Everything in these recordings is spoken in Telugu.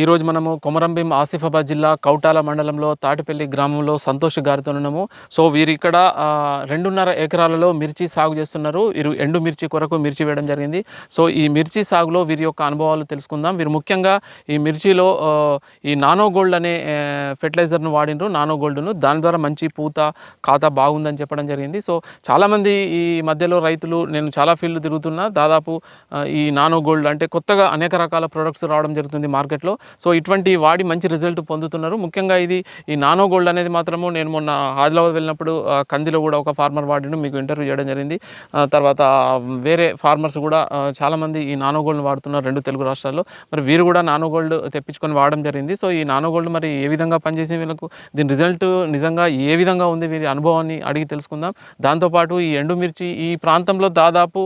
ఈరోజు మనము కొమరంభీం ఆసిఫాబాద్ జిల్లా కౌటాల మండలంలో తాటిపల్లి గ్రామంలో సంతోష్ గారితో ఉన్నాము. సో వీరు ఇక్కడ రెండున్నర ఎకరాలలో మిర్చి సాగు చేస్తున్నారు. వీరు ఎండు మిర్చి కొరకు మిర్చి వేయడం జరిగింది. సో ఈ మిర్చి సాగులో వీరి యొక్క అనుభవాలు తెలుసుకుందాం. వీరు ముఖ్యంగా ఈ మిర్చిలో ఈ నానో గోల్డ్ అనే ఫెర్టిలైజర్ను వాడిండ్రు నానో గోల్డ్ను. దాని ద్వారా మంచి పూత ఖాతా బాగుందని చెప్పడం జరిగింది. సో చాలామంది ఈ మధ్యలో రైతులు నేను చాలా ఫీల్డ్ తిరుగుతున్నా. దాదాపు ఈ నానో గోల్డ్ అంటే కొత్తగా అనేక రకాల ప్రొడక్ట్స్ రావడం జరుగుతుంది మార్కెట్లో. సో ఇటువంటి వాడి మంచి రిజల్ట్ పొందుతున్నారు. ముఖ్యంగా ఇది ఈ నానో గోల్డ్ అనేది మాత్రము నేను మొన్న ఆదిలాబాద్ వెళ్ళినప్పుడు కందిలో కూడా ఒక ఫార్మర్ వాడిను మీకు ఇంటర్వ్యూ చేయడం జరిగింది. తర్వాత వేరే ఫార్మర్స్ కూడా చాలామంది ఈ నానో గోల్డ్ వాడుతున్నారు రెండు తెలుగు రాష్ట్రాల్లో. మరి వీరు కూడా నానో గోల్డ్ తెప్పించుకొని వాడడం జరిగింది. సో ఈ నానో గోల్డ్ మరి ఏ విధంగా పనిచేసి వీళ్ళకు దీని రిజల్ట్ నిజంగా ఏ విధంగా ఉంది వీరి అనుభవాన్ని అడిగి తెలుసుకుందాం. దాంతోపాటు ఈ ఎండుమిర్చి ఈ ప్రాంతంలో దాదాపు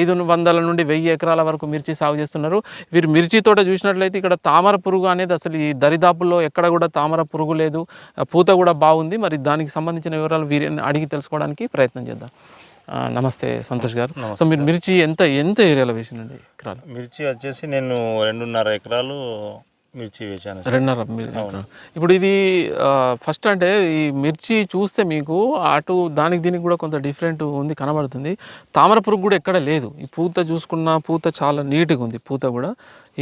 ఐదు వందల నుండి వెయ్యి ఎకరాల వరకు మిర్చి సాగు చేస్తున్నారు. వీరు మిర్చి తోట చూసినట్లయితే ఇక్కడ తామర పురుగు అనేది అసలు ఈ దరిదాపుల్లో ఎక్కడ కూడా తామర పురుగు లేదు. పూత కూడా బాగుంది. మరి దానికి సంబంధించిన వివరాలు వీరిని అడిగి తెలుసుకోవడానికి ప్రయత్నం చేద్దాం. నమస్తే సంతోష్ గారు. సో మీరు మిర్చి ఎంత ఎంత ఏరియాలో వేసినండి ఎకరాలు? మిర్చి వచ్చేసి నేను రెండున్నర ఎకరాలు మిర్చి సార్. రెండున్నర ఇప్పుడు ఇది ఫస్ట్ అంటే ఈ మిర్చి చూస్తే మీకు అటు దానికి దీనికి కూడా కొంత డిఫరెంట్ ఉంది కనబడుతుంది. తామర పురుగు కూడా ఎక్కడ లేదు. ఈ పూత చూసుకున్న పూత చాలా నీట్గా ఉంది పూత కూడా.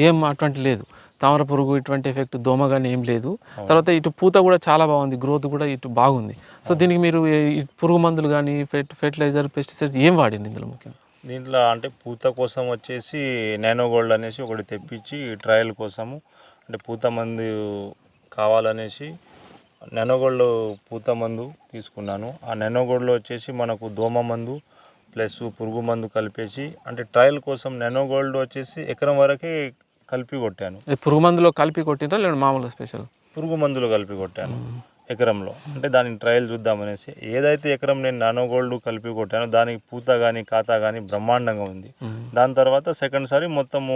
ఏం అటువంటి లేదు. తామర పురుగు ఇటువంటి ఎఫెక్ట్ దోమ కానీ ఏం లేదు. తర్వాత ఇటు పూత కూడా చాలా బాగుంది. గ్రోత్ కూడా ఇటు బాగుంది. సో దీనికి మీరు పురుగు మందులు కానీ ఫెర్ట్ ఫెర్టిలైజర్ పెస్టిసైడ్స్ ఏం వాడింది ఇందులో ముఖ్యంగా? దీంట్లో అంటే పూత కోసం వచ్చేసి నానో గోల్డ్ అనేసి ఒకటి తెప్పించి ట్రయల్ కోసము అంటే పూత మందు కావాలనేసి నానో గోల్డ్ పూత మందు తీసుకున్నాను. ఆ నానో గోల్డ్లో వచ్చేసి మనకు దోమ మందు ప్లస్ పురుగు మందు కలిపేసి అంటే ట్రయల్ కోసం నానో గోల్డ్ వచ్చేసి ఎకరం వరకే కలిపి కొట్టాను. పురుగు మందులో కలిపి కొట్టినరా లేదా మామూలుగా స్పెషల్? పురుగు మందులు కలిపి కొట్టాను ఎకరంలో. అంటే దానికి ట్రయల్ చూద్దామనేసి ఏదైతే ఎకరం నేను నానో గోల్డ్ కలిపి కొట్టానో దానికి పూత కానీ ఖాతా కానీ బ్రహ్మాండంగా ఉంది. దాని తర్వాత సెకండ్ సారి మొత్తము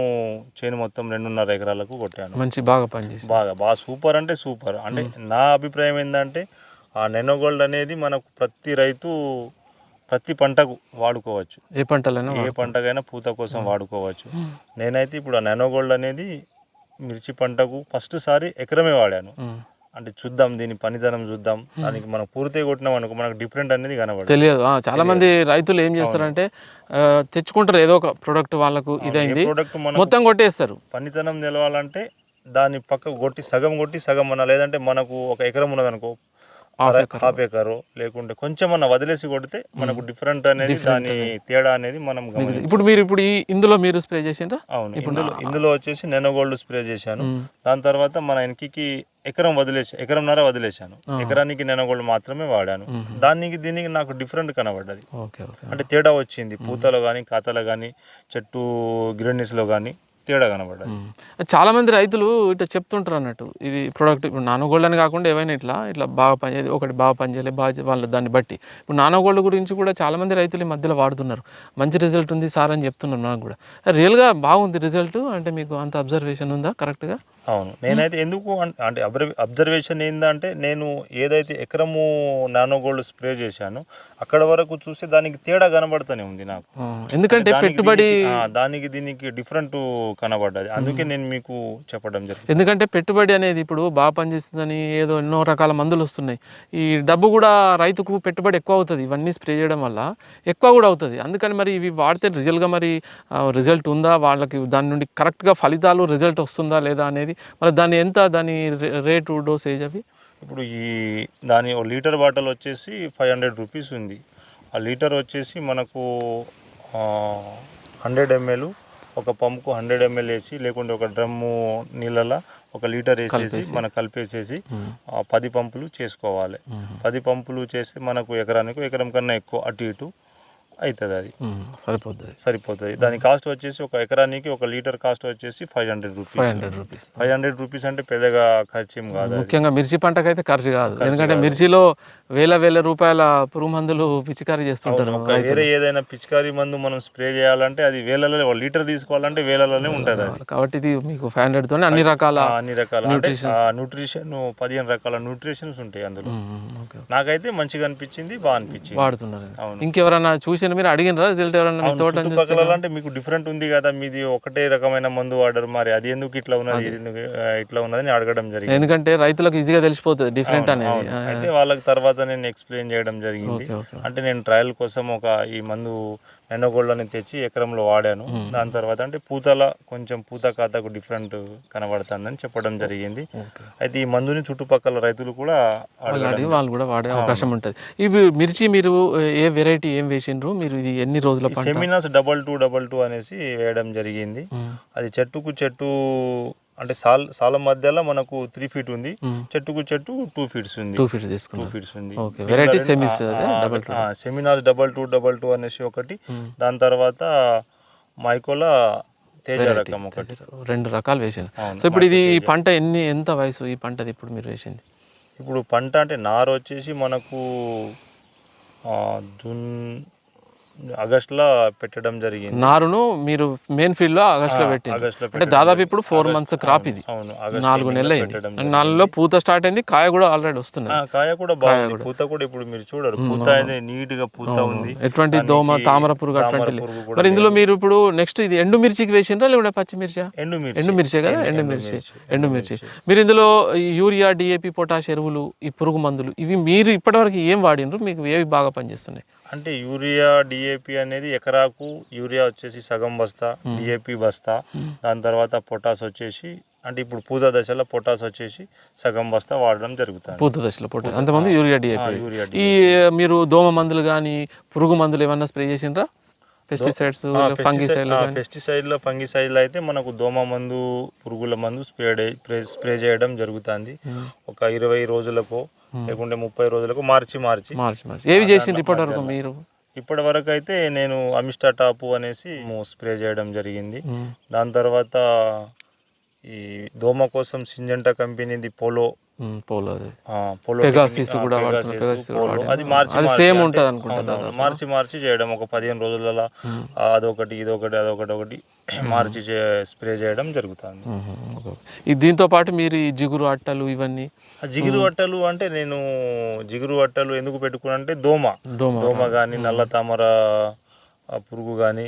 చేను మొత్తం రెండున్నర ఎకరాలకు కొట్టాను. మంచి బాగా పనిచేసి బాగా బాగా సూపర్ అంటే సూపర్. అంటే నా అభిప్రాయం ఏంటంటే ఆ నెనో గోల్డ్ అనేది మనకు ప్రతి రైతు ప్రతి పంటకు వాడుకోవచ్చు. ఏ పంటలైనా ఏ పంటకైనా పూత కోసం వాడుకోవచ్చు. నేనైతే ఇప్పుడు ఆ నెనో గోల్డ్ అనేది మిర్చి పంటకు ఫస్ట్ సారి ఎకరమే వాడాను. అంటే చూద్దాం దీని పనితనం చూద్దాం. దానికి మనం పూర్తిగా కొట్టినాం అనుకో మనకు డిఫరెంట్ అనేది కనబడదు. తెలియదు. చాలా మంది రైతులు ఏం చేస్తారంటే తెచ్చుకుంటారు ఏదో ఒక ప్రోడక్ట్ వాళ్ళకు ఇదైంది మొత్తం కొట్టేస్తారు. పనితనం తెలవాలంటే దాని పక్క కొట్టి సగం కొట్టి సగం మన లేదంటే మనకు ఒక ఎకరం ఉన్నదనుకో. హాఫ్ ఎకరు లేకుంటే కొంచెం వదిలేసి కొడితే మనకు డిఫరెంట్ అనేది దాని తేడా అనేది మనం ఇప్పుడు మీరు ఇప్పుడు ఇందులో మీరు స్ప్రే చేసిండ్రా? అవును ఇందులో ఇందులో వచ్చేసి నెనో గోల్డ్ స్ప్రే చేశాను. దాని తర్వాత మన వెనక్కి ఎకరం వదిలేసి ఎకరంన్నర వదిలేశాను. ఎకరానికి నెనో గోల్డ్ మాత్రమే వాడాను. దానికి దీనికి నాకు డిఫరెంట్ కనబడ్డది. అంటే తేడా వచ్చింది. పూతలో కానీ ఖాతాలో కానీ చెట్టు గ్రీనెస్లో కానీ తేడా కనబడ్డది చాలా మంది రైతులు ఇట్లా చెప్తుంటారు అన్నట్టు ఇది ప్రోడక్ట్ ఇప్పుడు నానో గోల్డ్ అని కాకుండా ఏవైనా ఇట్లా ఇట్లా బాగా పనిచేది ఒకటి బాగా పనిచేయలేదు బాగా వాళ్ళ దాన్ని బట్టి. ఇప్పుడు నానో గోల్డ్ గురించి కూడా చాలా మంది రైతులు ఈ మధ్యలో వాడుతున్నారు. మంచి రిజల్ట్ ఉంది సార్ అని చెప్తున్నారు నాకు కూడా. రియల్గా బాగుంది రిజల్ట్ అంటే మీకు అంత అబ్జర్వేషన్ ఉందా? కరెక్ట్గా అవును. నేనైతే ఎందుకు అంటే అబ్జర్వ్ అబ్జర్వేషన్ ఏంటంటే నేను ఏదైతే ఎకరము నానో గోల్డ్ స్ప్రే చేశానో అక్కడ వరకు చూస్తే దానికి తేడా కనబడుతూనే ఉంది నాకు. ఎందుకంటే పెట్టుబడి దానికి దీనికి డిఫరెంట్ కనబడ్డది. అందుకే నేను మీకు చెప్పడం జరిగింది. ఎందుకంటే పెట్టుబడి అనేది ఇప్పుడు బాగా పనిచేస్తుందని ఏదో ఎన్నో రకాల మందులు వస్తున్నాయి. ఈ డబ్బు కూడా రైతుకు పెట్టుబడి ఎక్కువ అవుతుంది. ఇవన్నీ స్ప్రే చేయడం వల్ల ఎక్కువ కూడా అవుతుంది. అందుకని మరి ఇవి వాడితే రియల్గా మరి రిజల్ట్ ఉందా? వాళ్ళకి దాని నుండి కరెక్ట్గా ఫలితాలు రిజల్ట్ వస్తుందా లేదా అనేది మరి దాని ఎంత దాని రేటు డోసేజ్ అవి? ఇప్పుడు ఈ దాని లీటర్ బాటిల్ వచ్చేసి ఫైవ్ హండ్రెడ్ రూపీస్ ఉంది. ఆ లీటర్ వచ్చేసి మనకు హండ్రెడ్ ఎంఎల్ ఒక పంపుకు హండ్రెడ్ ఎంఎల్ వేసి లేకుంటే ఒక డ్రమ్ము నీళ్ళలో ఒక లీటర్ వేసేసి మనం కలిపేసేసి ఆ, పది పంపులు చేసుకోవాలి. పది పంపులు చేస్తే మనకు ఎకరానికి ఎకరం కన్నా ఎక్కువ అటు ఇటు అవుతుంది అది. సరిపోతుంది. సరిపోతుంది. దాని కాస్ట్ వచ్చేసి ఒక ఎకరానికి ఒక లీటర్ కాస్ట్ వచ్చేసి five hundred five rupees hundred rupees. Five hundred rupees అంటే పెద్దగా ఖర్చేం కాదు. ముఖ్యంగా మిర్చి పంటకైతే ఖర్చు కాదు. ఎందుకంటే మిర్చిలో వేల వేల రూపాయల పురుగు మందులు పిచికారీ చేస్తుంటారు వేరే ఏదైనా పిచికారీ మందు మనం స్ప్రే చేయాలంటే అది వేలలో ఒక లీటర్ తీసుకోవాలంటే వేలలోనే ఉంటుంది అది. కాబట్టి ఇది మీకు ఫైవ్ హండ్రెడ్ తోనే అన్ని రకాల అన్ని రకాల న్యూట్రిషన్ పదిహేను రకాల న్యూట్రిషన్స్ ఉంటాయి అందులో. నాకైతే మంచిగా అనిపించింది బాగా అనిపించింది. వాడుతున్నారు. అవును. ఇంకెవరైనా చూసిన చూసిన మీరు అడిగినరా రిజల్ట్ చుట్టుపక్కల చూస్తే అంటే మీకు డిఫరెంట్ ఉంది కదా మీది ఒకటే రకమైన మందు వాడరు మరి అది ఎందుకు ఇట్లా ఉన్నది ఎందుకు ఇట్లా ఉన్నదని అడగడం జరిగింది. ఎందుకంటే రైతులకు ఈజీగా తెలిసిపోతుంది డిఫరెంట్ అనేది. అయితే వాళ్ళకి తర్వాత నేను ఎక్స్ప్లెయిన్ చేయడం జరిగింది. అంటే నేను ట్రయల్ కోసం ఒక ఈ మందు నెన్నగోళ్ళని తెచ్చి ఎకరంలో వాడాను. దాని తర్వాత అంటే పూతల కొంచెం పూత ఖాతాకు డిఫరెంట్ కనబడుతుందని చెప్పడం జరిగింది. అయితే ఈ మందుని చుట్టుపక్కల రైతులు కూడా వాళ్ళు కూడా వాడే అవకాశం ఉంటుంది. ఇవి మిర్చి మీరు ఏ వెరైటీ ఏం వేసిండ్రు? మీరు ఇది ఎన్ని రోజుల Seminis double two double two అనేసి వేయడం జరిగింది. అది చెట్టుకు చెట్టు అంటే సాల్ సాల మధ్యలో మనకు త్రీ ఫీట్ ఉంది. చెట్టుకు చెట్టు టూ ఫీట్స్ ఉంది. టూ ఫీట్స్ టూ ఫీట్స్ ఉంది. Variety Seminis double two seminar double two double two అనేసి ఒకటి. దాని తర్వాత మైకోలా తేజ రకం ఒకటి. రెండు రకాలు వేసింది. సో ఇప్పుడు ఇది ఈ పంట ఎన్ని ఎంత వయసు ఈ పంటది ఇప్పుడు మీరు వేసింది? ఇప్పుడు పంట అంటే నారు వచ్చేసి మనకు జూన్ ఆగస్టులో పెట్టడం జరిగింది. నారును మీరు మెయిన్ ఫీల్డ్లో ఆగస్ట్లో ఆ, పెట్టింది ఆగస్టులో అంటే దాదాపు. ఇప్పుడు ఫోర్ మంత్స్ క్రాప్ ఇది. నాలుగు నెలలు అయింది. నాలుగులో పూత స్టార్ట్ అయింది కాయ కూడా ఆల్రెడీ వస్తున్నది ఆ, కాయ కూడా బాగుంది. పూత కూడా ఇప్పుడు మీరు చూడరు. పూత అయితే నీట్గా పూత ఉంది. ఎటువంటి దోమ తామర పురుగు అటువంటి మరి ఇందులో మీరు ఇప్పుడు నెక్స్ట్ ఇది ఎండు మిర్చికి వేసిండ్రా లేకుంటే పచ్చిమిర్చా? ఎండుమిర్చి. ఎండు మిర్చే కదా? ఎండు మిర్చి ఎండుమిర్చి. ఎండు మిర్చి మీరు ఇందులో యూరియా డిఏపి పొటాష్ ఎరువులు ఈ పురుగు మందులు ఇవి మీరు ఇప్పటివరకు ఏం వాడినరు? మీకు ఏవి బాగా పనిచేస్తున్నాయి? అంటే యూరియా డిఏపి అనేది ఎకరాకు యూరియా వచ్చేసి సగం బస్తా డిఏపి బస్తా. దాని తర్వాత పొటాస్ వచ్చేసి అంటే ఇప్పుడు పూత దశలో పొటాస్ వచ్చేసి సగం బస్తా వాడడం జరుగుతుంది. పూత దశలో పొటాష్ అంతమంది యూరియా డిఏపి యూరియా ఈ మీరు దోమ మందులు కానీ పురుగు మందులు ఏమన్నా స్ప్రే చేసిండ్రా? పెస్టిసైడ్స్ పెస్టిసైడ్ల ఫంగిసైడ్లు అయితే మనకు దోమ మందు పురుగుల మందు స్ప్రే స్ప్రే చేయడం జరుగుతుంది. ఒక ఇరవై రోజులకు లేకుంటే ముప్పై రోజులకు మార్చి మార్చి. మార్చి మార్చి. ఏవి చేసిండ్రు ఇప్పటి వరకు మీరు? ఇప్పటి వరకు అయితే నేను అమిస్టా టాపు అనేసి స్ప్రే చేయడం జరిగింది. దాని తర్వాత ఈ దోమ కోసం సింజంటా కంపెనీది పోలో పోలో అది. పోలో. పెగాసిస్ కూడా మార్చి అది సేమ్ ఉంటుంది అనుకుంటా. మార్చి మార్చి చేయడం ఒక పదిహేను రోజులలో అదొకటి ఇదొకటి అదొకటి ఒకటి మార్చి స్ప్రే చేయడం జరుగుతుంది. దీంతో పాటు మీరు ఈ జిగురు అట్టలు ఇవన్నీ ఆ జిగురు అట్టలు అంటే నేను జిగురు అట్టలు ఎందుకు పెట్టుకున్నా అంటే దోమ. దోమ దోమ కానీ నల్ల తామర పురుగు కానీ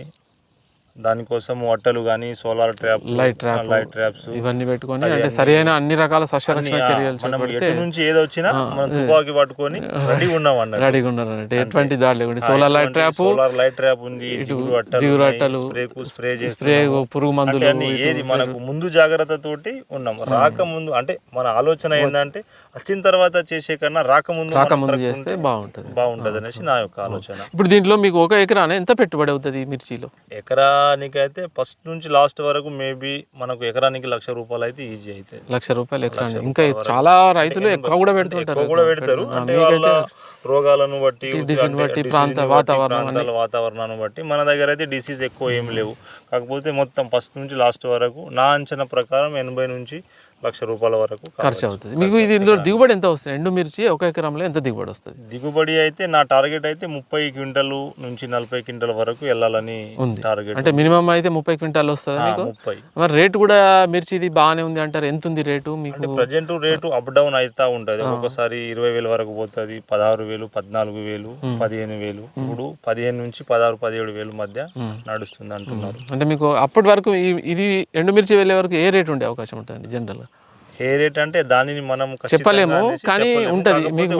దానికోసం అట్టలు కానీ solar trap light trap light traps ఇవన్నీ పెట్టుకొని అంటే సరి అయిన అన్ని రకాల సస్యరక్షణ చర్యలు మనం ఎటు నుంచి ఏది వచ్చినా మనం తుపాకీ పట్టుకొని రెడీ ఉన్నాం అన్నట్టు. రెడీగా ఉన్నారు అంటే ఎటువంటి దాడి లేకుండా. Solar light trap solar light trap ఉంది జిగురు అట్టలు స్ప్రే చేసి స్ప్రే పురుగు మందులు ఏది మనకు ముందు జాగ్రత్త తోటి ఉన్నాం. రాక ముందు అంటే మన ఆలోచన ఏంటంటే వచ్చిన తర్వాత చేసే కన్నా రాకముందు రాకముందు చేస్తే బాగుంటుంది. బాగుంటది అనేసి నా యొక్క ఆలోచన. ఇప్పుడు దీంట్లో మీకు ఒక ఎకరాన ఎంత పెట్టుబడి అవుతుంది మిర్చిలో? ఎకరానికి అయితే ఫస్ట్ నుంచి లాస్ట్ వరకు మేబీ మనకు ఎకరానికి లక్ష రూపాయలు అయితే ఈజీ అయితే. లక్ష రూపాయలు ఎకరాన్ని ఇంకా చాలా రైతులు ఎక్కువ కూడా పెడుతుంటారు కూడా పెడతారు. అంటే వాళ్ళ రోగాలను బట్టి డిసీజ్ని అంటే బట్టి, ప్రాంత వాతావరణం వాతావరణాన్ని బట్టి మన దగ్గర అయితే డిసీజ్ ఎక్కువ ఏం లేవు. కాకపోతే మొత్తం ఫస్ట్ నుంచి లాస్ట్ వరకు నా అంచనా ప్రకారం ఎనభై నుంచి లక్ష రూపాయల వరకు ఖర్చు. అవుతుంది. మీకు ఇది ఇందులో దిగుబడి ఎంత వస్తుంది? ఎండు మిర్చి ఒక ఎకరంలో ఎంత దిగుబడి వస్తుంది? దిగుబడి అయితే నా టార్గెట్ అయితే ముప్పై క్వింటలు నుంచి నలభై క్వింటల్ వరకు వెళ్ళాలని ఉంది. టార్గెట్ అంటే మినిమం అయితే ముప్పై క్వింటాల్ వస్తుంది మీకు? ముప్పై. మరి రేటు కూడా మిర్చిది బాగానే ఉంది అంటారు. ఎంత ఉంది రేటు మీకు? ప్రజెంట్ రేటు అప్ డౌన్ అవుతా ఉంటది. ఒక్కొక్కసారి ఇరవై వేల వరకు పోతుంది. పదహారు వేలు పద్నాలుగు వేలు పదిహేను వేలు. ఇప్పుడు పదిహేను నుంచి పదహారు పదిహేడు వేలు మధ్య. నడుస్తుంది అంటున్నారు. అంటే మీకు అప్పటి వరకు ఇది ఎండుమిర్చి వెళ్ళే వరకు ఏ రేట్ ఉండే అవకాశం ఉంటుంది జనరల్ ఏ రేట్ అంటే దానిని మనం చెప్పలేము, కానీ. ఉంటది. మీకు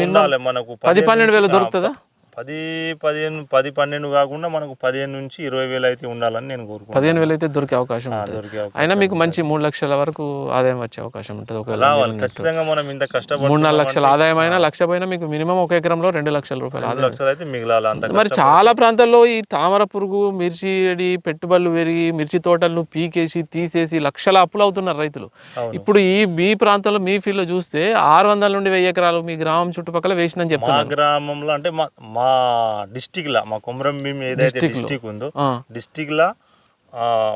మనకు పది పన్నెండు వేలు దొరుకుతుందా పది పదిహేను పది పన్నెండు కాకుండా మనకు పదిహేను నుంచి ఇరవై వేలు అయితే ఉండాలని నేను కోరుకుంటున్నాను. పదిహేను వేలు అయితే దొరికే అవకాశం దొరికే అయినా మీకు మంచి మూడు లక్షల వరకు ఆదాయం వచ్చే అవకాశం ఉంటుంది ఒకవేళ రావాలి. ఖచ్చితంగా మనం ఇంత మూడు కష్టపడి నాలుగు లక్షల ఆదాయం అయినా లక్ష పైన మీకు మినిమం ఒక ఎకరంలో రెండు లక్షల రూపాయలు ఆదాయం. లక్షలు అయితే మిగిలాలి అంత మరి చాలా ప్రాంతాల్లో ఈ తామర పురుగు మిర్చి అడి, పెట్టుబడులు పెరిగి మిర్చి తోటలను పీకేసి తీసేసి లక్షల అప్పులు అవుతున్నారు రైతులు. ఇప్పుడు ఈ మీ ప్రాంతంలో మీ ఫీల్డ్లో చూస్తే ఆరు వందల నుండి వెయ్యి ఎకరాలు మీ గ్రామం చుట్టుపక్కల వేసినని మా చెప్తున్నారు. గ్రామంలో అంటే మా మా డిస్టిక్ లా మా కొమరం భీం ఏదైతే. డిస్టిక్ ఉందో డిస్టిక్ లా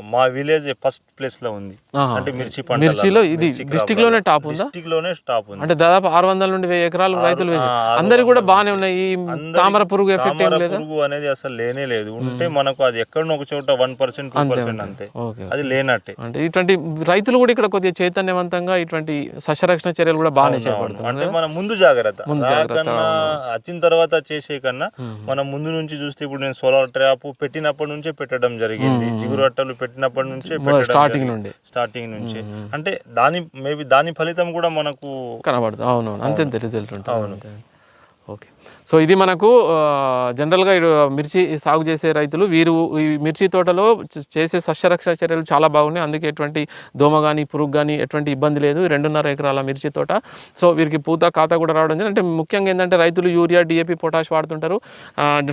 మా విలేజ్ ఫస్ట్ ప్లేస్లో ఉంది. అంటే మిర్చి పంట మిర్చిలో ఇది district లోనే top ఉందా? డిస్టిక్లోనే టాప్ ఉంది. అంటే దాదాపు ఆరు వందల నుండి వెయ్యి ఎకరాలు రైతులు అందరికి కూడా బాగానే. ఉన్నాయి. ఈ అందరి- తామర పురుగు ఎఫెక్ట్ ఏం లేదా? పురుగు అనేది అసలు లేనే లేదు. ఉంటే మనకు అది ఎక్కడో ఒక చోట వన్ పర్సెంట్ టూ అంతే పర్సెంట్ అంతే. అది లేనట్టే. అంటే ఇటువంటి రైతులు కూడా ఇక్కడ కొద్దిగా చైతన్యవంతంగా ఇటువంటి సస్యరక్షణ చర్యలు కూడా బాగానే. చేపడుతున్నారు అంటే? మనం ముందు జాగ్రత్త. వచ్చిన తర్వాత చేసే కన్నా. మనం ముందు నుంచి చూస్తే ఇప్పుడు నేను సోలార్ ట్రాప్ పెట్టినప్పటి నుంచే పెట్టడం జరిగింది. జిగురు అట్టలు పెట్టినప్పటి నుంచే స్టార్టింగ్ నుండి. స్టార్టింగ్ నుంచి. అంటే దాని మేబీ దాని ఫలితం కూడా మనకు కనబడుతుంది అవునవును. అంతే రిజల్ట్ ఉంటుంది. అంతే. ఓకే. సో ఇది మనకు జనరల్గా మిర్చి సాగు చేసే రైతులు వీరు ఈ మిర్చి తోటలో చేసే సస్యరక్షణ చర్యలు చాలా బాగున్నాయి. అందుకే ఎటువంటి దోమ కానీ పురుగు కానీ ఎటువంటి ఇబ్బంది లేదు. రెండున్నర ఎకరాల మిర్చి తోట. సో వీరికి పూత ఖాతా కూడా రావడం జరిగింది. అంటే ముఖ్యంగా ఏంటంటే రైతులు యూరియా డిఏపి పొటాష్ వాడుతుంటారు.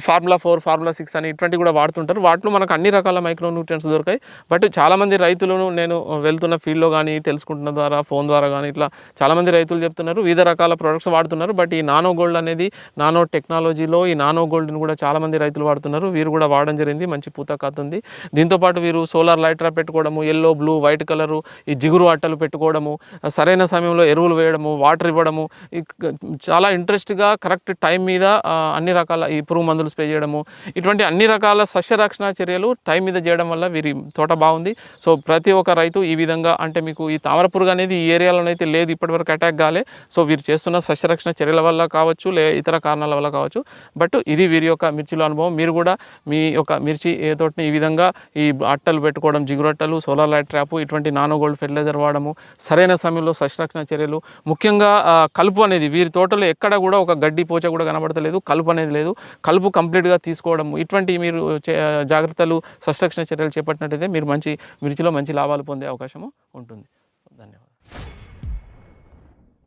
ఫార్ములా ఫోర్ ఫార్ములా సిక్స్ అని ఇటువంటి కూడా వాడుతుంటారు. వాటిలో మనకు అన్ని రకాల మైక్రో న్యూట్రియన్స్ దొరికాయి. బట్ చాలామంది రైతులను నేను వెళ్తున్న ఫీల్డ్లో కానీ తెలుసుకుంటున్న ద్వారా ఫోన్ ద్వారా కానీ ఇట్లా చాలామంది రైతులు చెప్తున్నారు. వివిధ రకాల ప్రొడక్ట్స్ వాడుతున్నారు. బట్ ఈ నానో గోల్డ్ అనేది నానో టెక్నాలజీలో ఈ నానో గోల్డ్ని కూడా చాలామంది రైతులు వాడుతున్నారు. వీరు కూడా వాడడం జరిగింది. మంచి పూత కాతుంది. దీంతోపాటు వీరు సోలార్ లైట్రా పెట్టుకోవడము ఎల్లో బ్లూ వైట్ కలరు ఈ జిగురు అట్టలు పెట్టుకోవడము సరైన సమయంలో ఎరువులు వేయడము వాటర్ ఇవ్వడము చాలా ఇంట్రెస్ట్గా కరెక్ట్ టైం మీద అన్ని రకాల ఈ పురుగు మందులు స్ప్రే చేయడము ఇటువంటి అన్ని రకాల సస్యరక్షణ చర్యలు టైం మీద చేయడం వల్ల వీరి తోట బాగుంది. సో ప్రతి ఒక్క రైతు ఈ విధంగా అంటే మీకు ఈ తామర పురుగు అనేది ఈ ఏరియాలోనైతే అయితే లేదు. ఇప్పటివరకు అటాక్ కాలే. సో వీరు చేస్తున్న సస్యరక్షణ చర్యల వల్ల కావచ్చు లే ఇతర కారణాల వల్ల కావచ్చు. బట్ ఇది వీరి యొక్క మిర్చిలో అనుభవం. మీరు కూడా మీ యొక్క మిర్చి ఏ తోటని ఈ విధంగా ఈ అట్టలు పెట్టుకోవడం జిగురు అట్టలు సోలార్ లైట్ ట్రాప్ ఇటువంటి నానో గోల్డ్ ఫెర్టిలైజర్ వాడము సరైన సమయంలో సస్యరక్షణ చర్యలు. ముఖ్యంగా కలుపు అనేది వీరి తోటలో ఎక్కడ కూడా ఒక గడ్డి పోచ కూడా కనబడతలేదు. కలుపు అనేది లేదు. కలుపు కంప్లీట్గా తీసుకోవడం ఇటువంటి మీరు చే- జాగ్రత్తలు సస్యరక్షణ చర్యలు చేపట్టినట్టయితే మీరు మంచి మిర్చిలో మంచి లాభాలు పొందే అవకాశము ఉంటుంది.